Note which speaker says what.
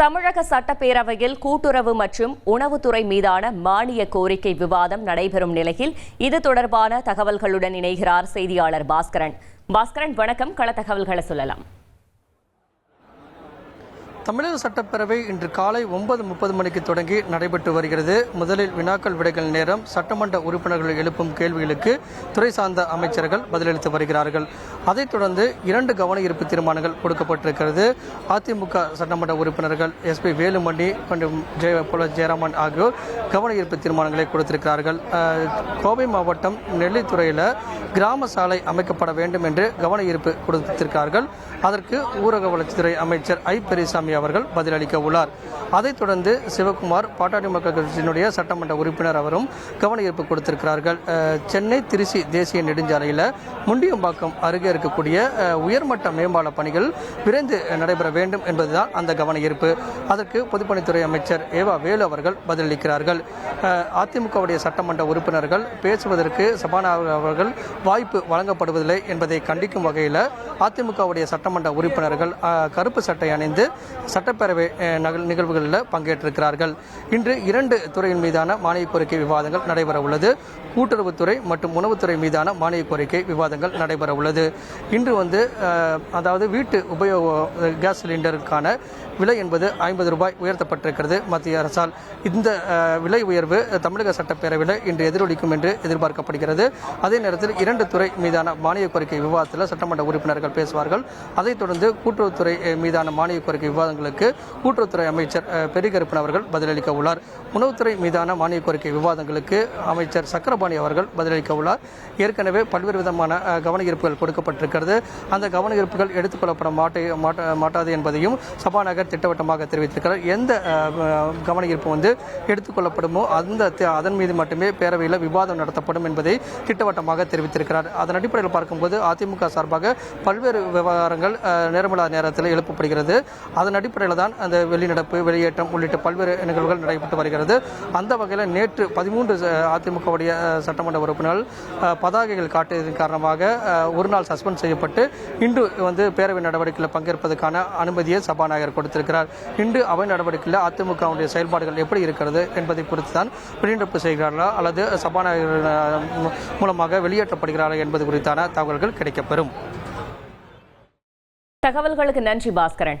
Speaker 1: தமிழக சட்டப்பேரவையில் கூட்டுறவு மற்றும் உணவுத்துறை மீதான மானிய கோரிக்கை விவாதம் நடைபெறும் நிலையில் இது தொடர்பான தகவல்களுடன் இணைகிறார் செய்தியாளர் பாஸ்கரன். பாஸ்கரன் வணக்கம். கள தகவல்களை சொல்லலாம்.
Speaker 2: தமிழக சட்டப்பேரவை இன்று காலை ஒன்பது முப்பது மணிக்கு தொடங்கி நடைபெற்று வருகிறது. முதலில் வினாக்கள் விடைகள் நேரம் சட்டமன்ற உறுப்பினர்கள் எழுப்பும் கேள்விகளுக்கு துறை சார்ந்த அமைச்சர்கள் பதிலளித்து வருகிறார்கள். அதைத் தொடர்ந்து இரண்டு கவன ஈர்ப்பு தீர்மானங்கள் கொடுக்கப்பட்டிருக்கிறது. அதிமுக சட்டமன்ற உறுப்பினர்கள் எஸ்பி வேலுமணி மற்றும் ஜெய புல ஜெயராமன் ஆகியோர் கவன ஈர்ப்பு தீர்மானங்களை கொடுத்திருக்கிறார்கள். கோவை மாவட்டம் நெல்லித்துறையில் கிராம சாலை அமைக்கப்பட வேண்டும் என்று கவன ஈர்ப்பு கொடுத்திருக்கிறார்கள். அதற்கு ஊரக வளர்ச்சித்துறை அமைச்சர் ஐ. பெரியசாமி அவர்கள் பதிலளிக்க உள்ளார் அதைத் தொடர்ந்து சிவகுமார் பாட்டாளி மக்கள் கட்சியினுடைய சட்டமன்ற உறுப்பினர் அவரும் கவன ஈர்ப்பு கொடுத்திருக்கிறார்கள் சென்னை திருச்சி தேசிய நெடுஞ்சாலையில் முண்டியம்பாக்கம் அருகே இருக்கக்கூடிய உயர்மட்ட மேம்பால பணிகள் விரைந்து நடைபெற வேண்டும் என்பதுதான் அந்த கவன ஈர்ப்பு அதற்கு பொதுப்பணித்துறை அமைச்சர் ஏவா வேலு அவர்கள் பதிலளிக்கிறார்கள். அதிமுகவுடைய சட்டமன்ற உறுப்பினர்கள் பேசுவதற்கு சபாநாயகர் அவர்கள் வாய்ப்பு வழங்கப்படுவதில்லை என்பதை கண்டிக்கும் வகையில் அதிமுகவுடைய சட்டமன்ற உறுப்பினர்கள் கருப்பு சட்டை அணிந்து சட்டப்பேரவை நகல் நிகழ்வுகளில் பங்கேற்றிருக்கிறார்கள். இன்று இரண்டு துறையின் மீதான மானிய கோரிக்கை விவாதங்கள் நடைபெற உள்ளது கூட்டுறவுத்துறை மற்றும் உணவுத்துறை மீதான மானிய கோரிக்கை விவாதங்கள் நடைபெற உள்ளது இன்று வந்து அதாவது வீட்டு உபயோக கேஸ் சிலிண்டருக்கான விலை என்பது ஐம்பது ரூபாய் உயர்த்தப்பட்டிருக்கிறது மத்திய அரசால். இந்த விலை உயர்வு தமிழக சட்டப்பேரவையில் இன்று எதிரொலிக்கும் என்று எதிர்பார்க்கப்படுகிறது. அதே நேரத்தில் இரண்டு துறை மீதான மானிய கோரிக்கை விவாதத்தில் சட்டமன்ற உறுப்பினர்கள் பேசுவார்கள். அதைத் தொடர்ந்து கூட்டுறவுத்துறை மீதான மானிய கோரிக்கை விவாதங்களுக்கு கூட்டுறவுத்துறை அமைச்சர் பெரிகருப்பன் அவர்கள் பதிலளிக்க உள்ளார். உணவுத்துறை மீதான மானிய கோரிக்கை விவாதங்களுக்கு அமைச்சர் சக்கரபாணி அவர்கள் பதிலளிக்க உள்ளார். ஏற்கனவே பல்வேறு விதமான கவனஈர்ப்புகள் கொடுக்கப்பட்டிருக்கிறது. அந்த கவனஈர்ப்புகள் எடுத்துக்கொள்ளப்பட மாட்டே மாட்டாது என்பதையும் சபாநாயகர் திட்டவட்டமாக தெரிவித்திருக்கிறார். எந்த கவனஈர்ப்பு கவன ஈர்ப்பு வந்து எடுத்துக்கொள்ளப்படுமோ அந்த அதன் மீது மட்டுமே பேரவையில் விவாதம் நடத்தப்படும் என்பதை திட்டவட்டமாக தெரிவித்திருக்கிறார். அதன் அடிப்படையில் பார்க்கும்போது அதிமுக சார்பாக பல்வேறு விவகாரங்கள் நேர்மலா நேரத்தில் எழுப்பப்படுகிறது. அதன் அடிப்படையில் தான் அந்த வெளிநடப்பு வெளியேற்றம் உள்ளிட்ட பல்வேறு நிகழ்வுகள் நடைபெற்று வருகிறது. அந்த வகையில் நேற்று பதிமூன்று அதிமுகவுடைய சட்டமன்ற உறுப்பினர்கள் பதாகைகள் காட்டியதன் காரணமாக ஒரு நாள் சஸ்பெண்ட் செய்யப்பட்டு இன்று வந்து பேரவை நடவடிக்கையில் பங்கேற்பதற்கான அனுமதியை சபாநாயகர் கொடுத்திருக்கிறார். இன்று அவை நடவடிக்கையில் அதிமுகவுடைய செயல்பாடுகள் எப்படி இருக்கிறது என்பதை குறித்து தான் வெளிநடப்பு செய்கிறார்களா அல்லது சபாநாயகர் மூலமாக வெளியேற்றப்படுகிறாரா என்பது குறித்தான தகவல்கள் கிடைக்கப்பெறும்.
Speaker 1: தகவல்களுக்கு நன்றி பாஸ்கரன்.